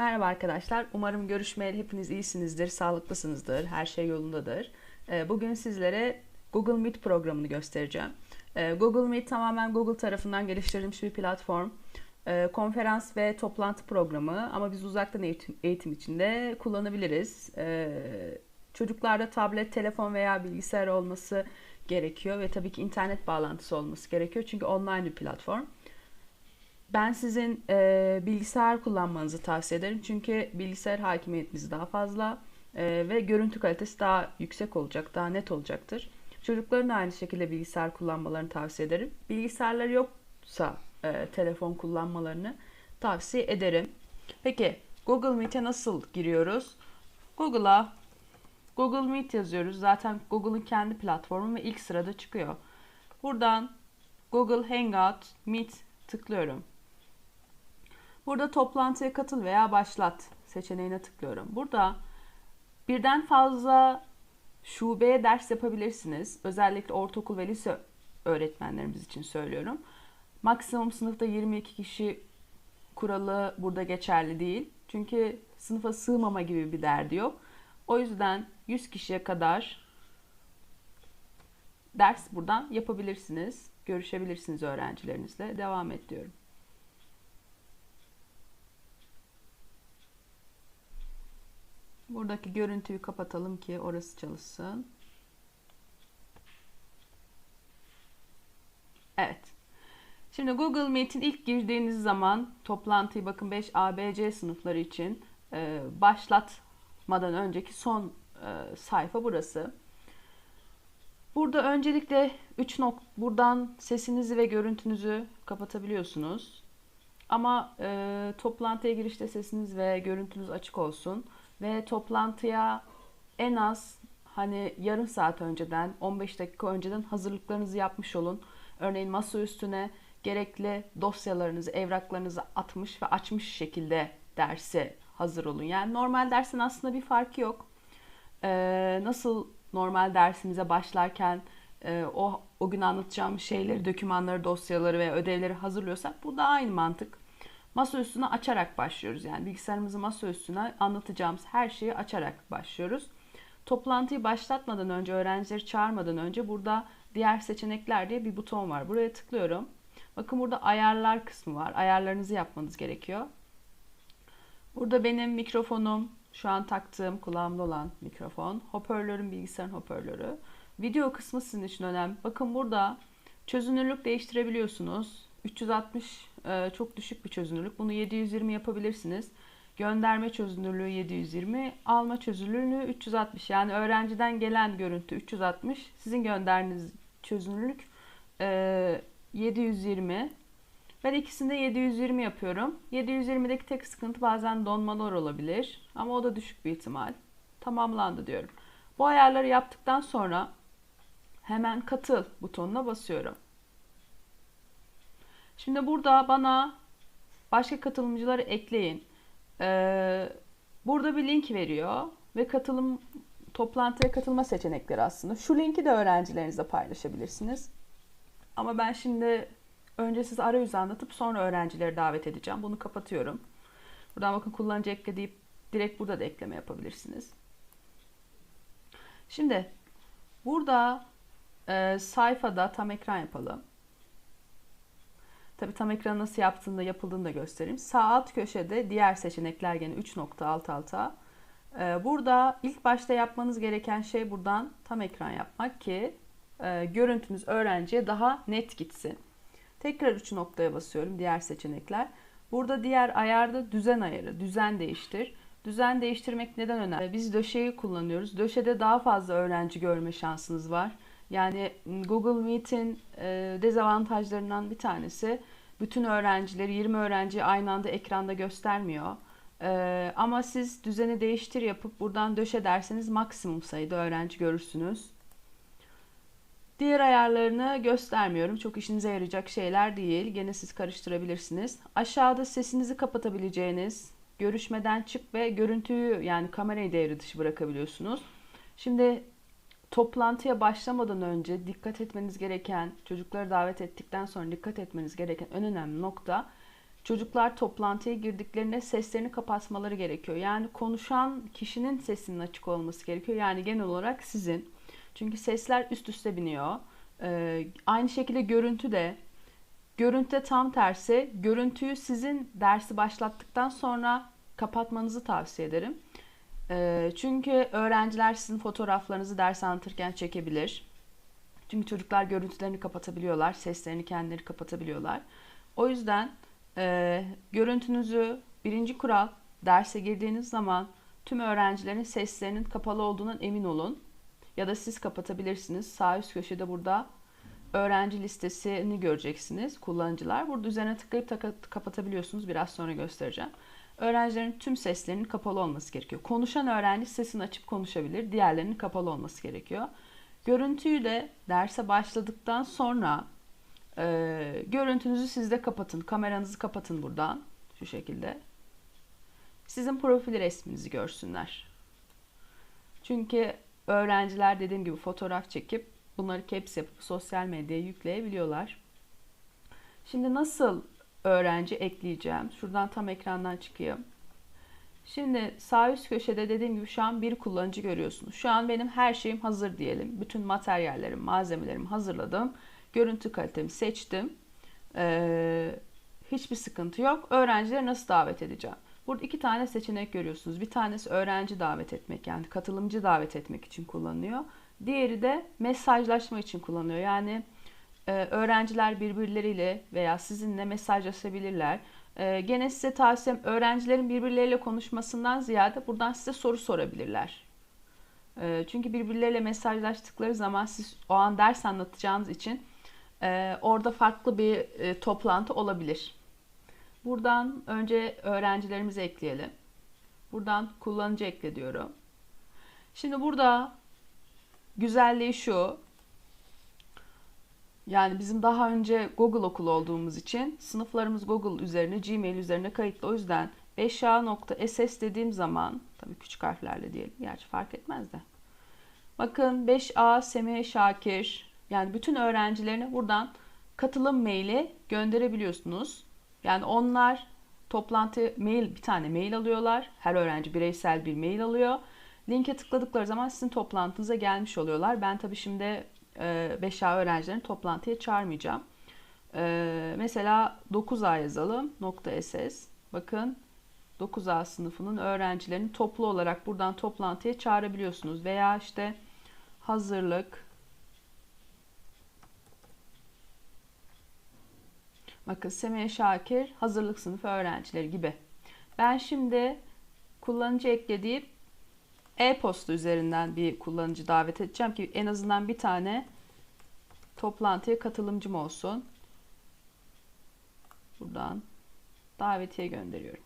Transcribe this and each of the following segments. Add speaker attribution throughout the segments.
Speaker 1: Merhaba arkadaşlar. Umarım görüşmeyeli hepiniz iyisinizdir, sağlıklısınızdır, her şey yolundadır. Ee, Bugün sizlere Google Meet programını göstereceğim. Ee, Google Meet tamamen Google tarafından geliştirilmiş bir platform. Ee, Konferans ve toplantı programı ama biz uzaktan eğitim, eğitim içinde kullanabiliriz. Çocuklarda tablet, telefon veya bilgisayar olması gerekiyor ve tabii ki internet bağlantısı olması gerekiyor çünkü online bir platform. Ben sizin e, bilgisayar kullanmanızı tavsiye ederim. Çünkü bilgisayar hakimiyetiniz daha fazla e, ve görüntü kalitesi daha yüksek olacak, daha net olacaktır. Çocukların aynı şekilde bilgisayar kullanmalarını tavsiye ederim. Bilgisayarları yoksa e, telefon kullanmalarını tavsiye ederim. Peki Google Meet'e nasıl giriyoruz? Google'a Google Meet yazıyoruz. Zaten Google'ın kendi platformu ve ilk sırada çıkıyor. Buradan Google Hangout Meet tıklıyorum. Burada toplantıya katıl veya başlat seçeneğine tıklıyorum. Burada birden fazla şubeye ders yapabilirsiniz. Özellikle ortaokul ve lise öğretmenlerimiz için söylüyorum. Maksimum sınıfta 22 kişi kuralı burada geçerli değil. Çünkü sınıfa sığmama gibi bir derdi yok. O yüzden 100 kişiye kadar ders buradan yapabilirsiniz. Görüşebilirsiniz öğrencilerinizle. Devam et diyorum. Buradaki görüntüyü kapatalım ki orası çalışsın. Evet. Şimdi Google Meet'in ilk girdiğiniz zaman toplantıyı bakın 5 ABC sınıfları için e, başlatmadan önceki son e, sayfa burası. Burada öncelikle 3 nok buradan sesinizi ve görüntünüzü kapatabiliyorsunuz. Ama e, toplantıya girişte sesiniz ve görüntünüz açık olsun ve toplantıya en az hani yarım saat önceden 15 dakika önceden hazırlıklarınızı yapmış olun. Örneğin masa üstüne gerekli dosyalarınızı, evraklarınızı atmış ve açmış şekilde derse hazır olun. Yani normal dersin aslında bir farkı yok. Ee, nasıl normal dersimize başlarken e, o o gün anlatacağım şeyleri, dokümanları, dosyaları ve ödevleri hazırlıyorsak bu da aynı mantık. Masa üstüne açarak başlıyoruz. Yani bilgisayarımızı masa üstüne anlatacağımız her şeyi açarak başlıyoruz. Toplantıyı başlatmadan önce, öğrencileri çağırmadan önce burada diğer seçenekler diye bir buton var. Buraya tıklıyorum. Bakın burada ayarlar kısmı var. Ayarlarınızı yapmanız gerekiyor. Burada benim mikrofonum, şu an taktığım kulağımda olan mikrofon, hoparlörüm bilgisayarın hoparlörü. Video kısmı sizin için önemli. Bakın burada çözünürlük değiştirebiliyorsunuz. 360 e, çok düşük bir çözünürlük. Bunu 720 yapabilirsiniz. Gönderme çözünürlüğü 720, alma çözünürlüğü 360. Yani öğrenciden gelen görüntü 360, sizin gönderdiğiniz çözünürlük e, 720. Ben ikisinde 720 yapıyorum. 720'deki tek sıkıntı bazen donmalar olabilir. Ama o da düşük bir ihtimal. Tamamlandı diyorum. Bu ayarları yaptıktan sonra hemen katıl butonuna basıyorum. Şimdi burada bana başka katılımcıları ekleyin. Ee, burada bir link veriyor ve katılım toplantıya katılma seçenekleri aslında. Şu linki de öğrencilerinizle paylaşabilirsiniz. Ama ben şimdi önce size arayüzü anlatıp sonra öğrencileri davet edeceğim. Bunu kapatıyorum. Buradan bakın kullanıcı ekle deyip direkt burada da ekleme yapabilirsiniz. Şimdi burada e, sayfada tam ekran yapalım. Tabi tam ekranı nasıl yaptığında yapıldığını da göstereyim. Sağ alt köşede diğer seçenekler gene 3 nokta alt alta. Ee, burada ilk başta yapmanız gereken şey buradan tam ekran yapmak ki e, görüntünüz öğrenciye daha net gitsin. Tekrar 3 noktaya basıyorum diğer seçenekler. Burada diğer ayarda düzen ayarı, düzen değiştir. Düzen değiştirmek neden önemli? Biz döşeyi kullanıyoruz. Döşede daha fazla öğrenci görme şansınız var. Yani Google Meet'in e, dezavantajlarından bir tanesi bütün öğrencileri 20 öğrenci aynı anda ekranda göstermiyor. E, ama siz düzeni değiştir yapıp buradan döşe derseniz maksimum sayıda öğrenci görürsünüz. Diğer ayarlarını göstermiyorum. Çok işinize yarayacak şeyler değil. Gene siz karıştırabilirsiniz. Aşağıda sesinizi kapatabileceğiniz, görüşmeden çık ve görüntüyü yani kamerayı devre dışı bırakabiliyorsunuz. Şimdi toplantıya başlamadan önce dikkat etmeniz gereken, çocukları davet ettikten sonra dikkat etmeniz gereken en önemli nokta çocuklar toplantıya girdiklerinde seslerini kapatmaları gerekiyor. Yani konuşan kişinin sesinin açık olması gerekiyor. Yani genel olarak sizin. Çünkü sesler üst üste biniyor. Ee, aynı şekilde görüntü de görüntüde tam tersi. Görüntüyü sizin dersi başlattıktan sonra kapatmanızı tavsiye ederim. Ee, çünkü öğrenciler sizin fotoğraflarınızı ders anlatırken çekebilir. Çünkü çocuklar görüntülerini kapatabiliyorlar, seslerini kendileri kapatabiliyorlar. O yüzden e, görüntünüzü birinci kural derse girdiğiniz zaman tüm öğrencilerin seslerinin kapalı olduğundan emin olun. Ya da siz kapatabilirsiniz. Sağ üst köşede burada öğrenci listesini göreceksiniz kullanıcılar. Burada üzerine tıklayıp kapatabiliyorsunuz. Biraz sonra göstereceğim. Öğrencilerin tüm seslerinin kapalı olması gerekiyor. Konuşan öğrenci sesini açıp konuşabilir. Diğerlerinin kapalı olması gerekiyor. Görüntüyü de derse başladıktan sonra e, görüntünüzü siz de kapatın. Kameranızı kapatın buradan. Şu şekilde. Sizin profil resminizi görsünler. Çünkü öğrenciler dediğim gibi fotoğraf çekip bunları caps yapıp sosyal medyaya yükleyebiliyorlar. Şimdi nasıl öğrenci ekleyeceğim? Şuradan tam ekrandan çıkayım. Şimdi sağ üst köşede dediğim gibi şu an bir kullanıcı görüyorsunuz. Şu an benim her şeyim hazır diyelim. Bütün materyallerim, malzemelerimi hazırladım. Görüntü kalitemi seçtim. Ee, hiçbir sıkıntı yok. Öğrencileri nasıl davet edeceğim? Burada iki tane seçenek görüyorsunuz. Bir tanesi öğrenci davet etmek yani katılımcı davet etmek için kullanılıyor. Diğeri de mesajlaşma için kullanılıyor. Yani öğrenciler birbirleriyle veya sizinle mesajlaşabilirler. E, gene size tavsiyem öğrencilerin birbirleriyle konuşmasından ziyade buradan size soru sorabilirler. E, çünkü birbirleriyle mesajlaştıkları zaman siz o an ders anlatacağınız için e, orada farklı bir e, toplantı olabilir. Buradan önce öğrencilerimizi ekleyelim. Buradan kullanıcı ekle diyorum. Şimdi burada güzelliği şu. Yani bizim daha önce Google okulu olduğumuz için sınıflarımız Google üzerine, Gmail üzerine kayıtlı. O yüzden 5a.ss dediğim zaman, tabii küçük harflerle diyelim, gerçi fark etmez de. Bakın 5a Semih Şakir, yani bütün öğrencilerine buradan katılım maili gönderebiliyorsunuz. Yani onlar toplantı mail bir tane mail alıyorlar. Her öğrenci bireysel bir mail alıyor. Linke tıkladıkları zaman sizin toplantınıza gelmiş oluyorlar. Ben tabii şimdi 5A e, öğrencilerini toplantıya çağırmayacağım. E, mesela 9A yazalım. .ss. Bakın 9A sınıfının öğrencilerini toplu olarak buradan toplantıya çağırabiliyorsunuz. Veya işte hazırlık Bakın Semih Şakir hazırlık sınıfı öğrencileri gibi. Ben şimdi kullanıcı ekle deyip e-posta üzerinden bir kullanıcı davet edeceğim ki en azından bir tane toplantıya katılımcım olsun. Buradan davetiye gönderiyorum.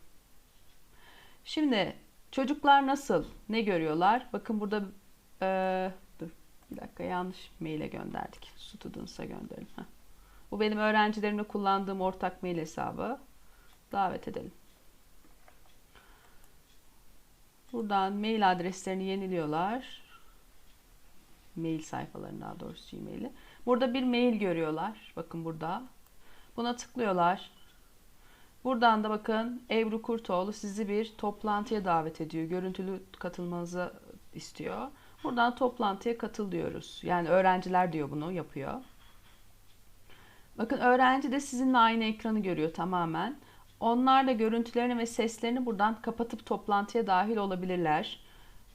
Speaker 1: Şimdi çocuklar nasıl? Ne görüyorlar? Bakın burada e, dur bir dakika yanlış maile gönderdik. Students'a gönderelim. Bu benim öğrencilerimle kullandığım ortak mail hesabı. Davet edelim. Buradan mail adreslerini yeniliyorlar. Mail sayfalarını daha doğrusu Gmail'i. Burada bir mail görüyorlar. Bakın burada. Buna tıklıyorlar. Buradan da bakın Ebru Kurtoğlu sizi bir toplantıya davet ediyor. Görüntülü katılmanızı istiyor. Buradan toplantıya katıl diyoruz. Yani öğrenciler diyor bunu yapıyor. Bakın öğrenci de sizinle aynı ekranı görüyor tamamen. Onlar da görüntülerini ve seslerini buradan kapatıp toplantıya dahil olabilirler.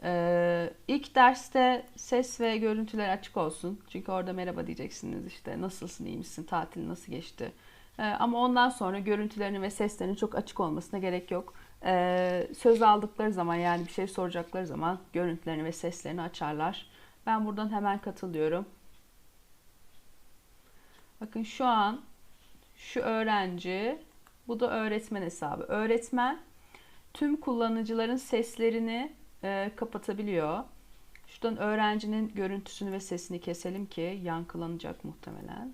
Speaker 1: Ee, ilk derste ses ve görüntüler açık olsun. Çünkü orada merhaba diyeceksiniz işte nasılsın, iyi misin, tatil nasıl geçti. Ee, ama ondan sonra görüntülerini ve seslerini çok açık olmasına gerek yok. Ee, söz aldıkları zaman yani bir şey soracakları zaman görüntülerini ve seslerini açarlar. Ben buradan hemen katılıyorum. Bakın şu an şu öğrenci, bu da öğretmen hesabı. Öğretmen tüm kullanıcıların seslerini e, kapatabiliyor. Şuradan öğrencinin görüntüsünü ve sesini keselim ki yankılanacak muhtemelen.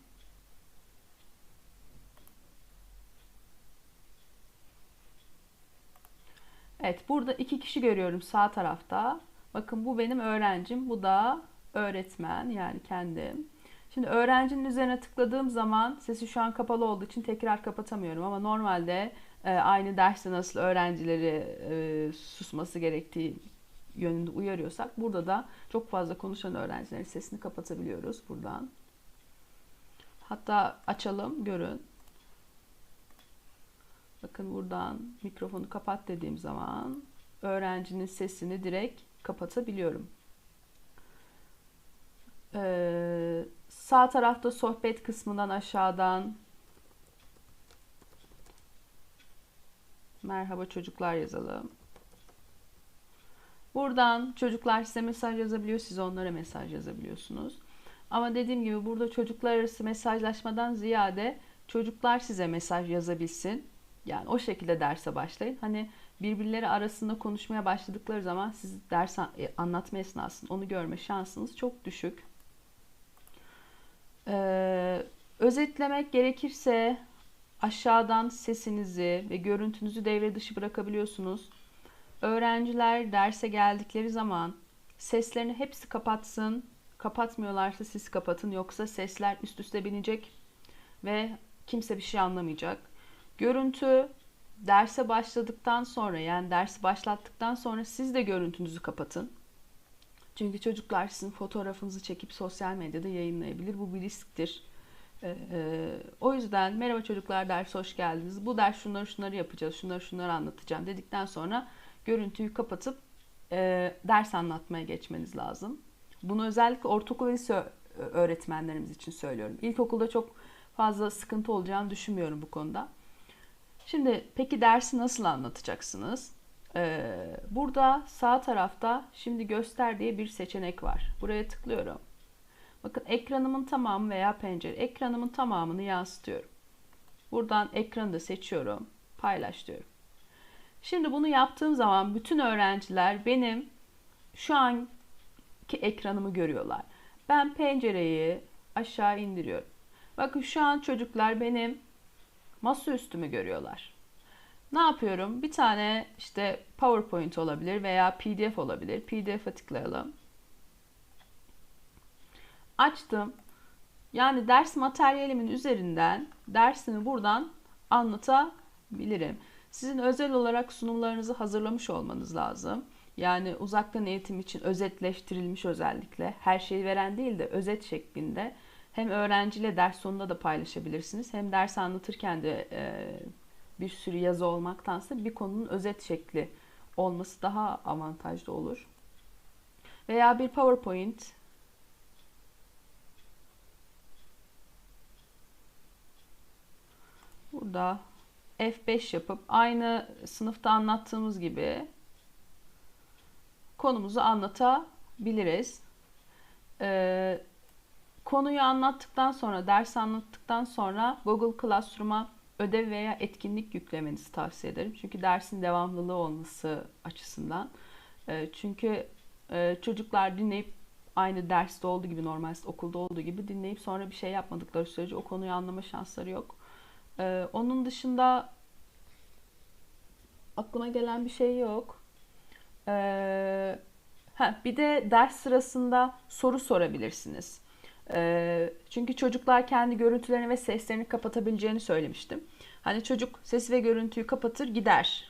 Speaker 1: Evet burada iki kişi görüyorum sağ tarafta. Bakın bu benim öğrencim. Bu da öğretmen yani kendim. Şimdi öğrencinin üzerine tıkladığım zaman sesi şu an kapalı olduğu için tekrar kapatamıyorum ama normalde e, aynı derste nasıl öğrencileri e, susması gerektiği yönünde uyarıyorsak burada da çok fazla konuşan öğrencilerin sesini kapatabiliyoruz buradan. Hatta açalım görün. Bakın buradan mikrofonu kapat dediğim zaman öğrencinin sesini direkt kapatabiliyorum. Ee, sağ tarafta sohbet kısmından aşağıdan merhaba çocuklar yazalım. Buradan çocuklar size mesaj yazabiliyor, siz onlara mesaj yazabiliyorsunuz. Ama dediğim gibi burada çocuklar arası mesajlaşmadan ziyade çocuklar size mesaj yazabilsin. Yani o şekilde derse başlayın. Hani birbirleri arasında konuşmaya başladıkları zaman siz ders e, anlatma esnasında onu görme şansınız çok düşük. Ee, özetlemek gerekirse aşağıdan sesinizi ve görüntünüzü devre dışı bırakabiliyorsunuz. Öğrenciler derse geldikleri zaman seslerini hepsi kapatsın. Kapatmıyorlarsa siz kapatın yoksa sesler üst üste binecek ve kimse bir şey anlamayacak. Görüntü derse başladıktan sonra yani dersi başlattıktan sonra siz de görüntünüzü kapatın. Çünkü çocuklar sizin fotoğrafınızı çekip sosyal medyada yayınlayabilir. Bu bir risktir. Ee, e, o yüzden merhaba çocuklar ders hoş geldiniz. Bu ders şunları şunları yapacağız, şunları şunları anlatacağım dedikten sonra görüntüyü kapatıp e, ders anlatmaya geçmeniz lazım. Bunu özellikle ortaokul ve lise öğretmenlerimiz için söylüyorum. İlkokulda çok fazla sıkıntı olacağını düşünmüyorum bu konuda. Şimdi peki dersi nasıl anlatacaksınız? Ee, burada sağ tarafta şimdi göster diye bir seçenek var. Buraya tıklıyorum. Bakın ekranımın tamamı veya pencere ekranımın tamamını yansıtıyorum. Buradan ekranı da seçiyorum. Paylaş diyorum. Şimdi bunu yaptığım zaman bütün öğrenciler benim şu anki ekranımı görüyorlar. Ben pencereyi aşağı indiriyorum. Bakın şu an çocuklar benim masa üstümü görüyorlar. Ne yapıyorum? Bir tane işte PowerPoint olabilir veya PDF olabilir. PDF'e tıklayalım. Açtım. Yani ders materyalimin üzerinden dersimi buradan anlatabilirim. Sizin özel olarak sunumlarınızı hazırlamış olmanız lazım. Yani uzaktan eğitim için özetleştirilmiş özellikle her şeyi veren değil de özet şeklinde hem öğrenciyle ders sonunda da paylaşabilirsiniz. Hem ders anlatırken de e, bir sürü yazı olmaktansa bir konunun özet şekli olması daha avantajlı olur. Veya bir PowerPoint burada F5 yapıp aynı sınıfta anlattığımız gibi konumuzu anlatabiliriz. Ee, konuyu anlattıktan sonra, ders anlattıktan sonra Google Classroom'a ödev veya etkinlik yüklemenizi tavsiye ederim. Çünkü dersin devamlılığı olması açısından. Ee, çünkü e, çocuklar dinleyip aynı derste olduğu gibi normal okulda olduğu gibi dinleyip sonra bir şey yapmadıkları sürece o konuyu anlama şansları yok. Ee, onun dışında aklıma gelen bir şey yok. Ee, ha, bir de ders sırasında soru sorabilirsiniz. Ee, çünkü çocuklar kendi görüntülerini ve seslerini kapatabileceğini söylemiştim. Hani çocuk ses ve görüntüyü kapatır gider.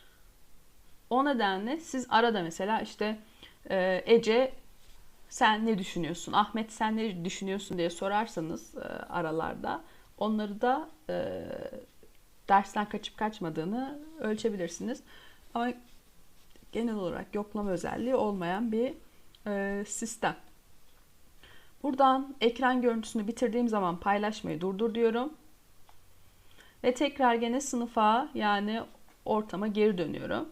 Speaker 1: O nedenle siz arada mesela işte e, Ece sen ne düşünüyorsun? Ahmet sen ne düşünüyorsun diye sorarsanız e, aralarda onları da e, dersten kaçıp kaçmadığını ölçebilirsiniz. Ama genel olarak yoklama özelliği olmayan bir sistem. Buradan ekran görüntüsünü bitirdiğim zaman paylaşmayı durdur diyorum. Ve tekrar gene sınıfa yani ortama geri dönüyorum.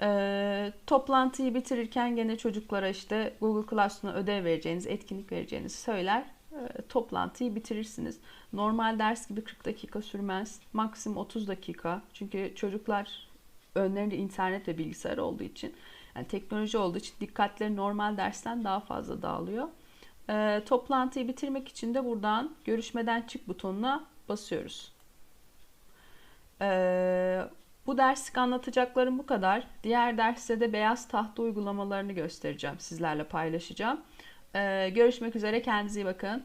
Speaker 1: Ee, toplantıyı bitirirken gene çocuklara işte Google Classroom'a ödev vereceğiniz, etkinlik vereceğinizi söyler. E, toplantıyı bitirirsiniz. Normal ders gibi 40 dakika sürmez. Maksimum 30 dakika. Çünkü çocuklar önlerinde internet ve bilgisayar olduğu için yani teknoloji olduğu için dikkatleri normal dersten daha fazla dağılıyor. E, toplantıyı bitirmek için de buradan görüşmeden çık butonuna basıyoruz. E, bu derslik anlatacaklarım bu kadar. Diğer derste de beyaz tahta uygulamalarını göstereceğim. Sizlerle paylaşacağım. Ee, görüşmek üzere. Kendinize iyi bakın.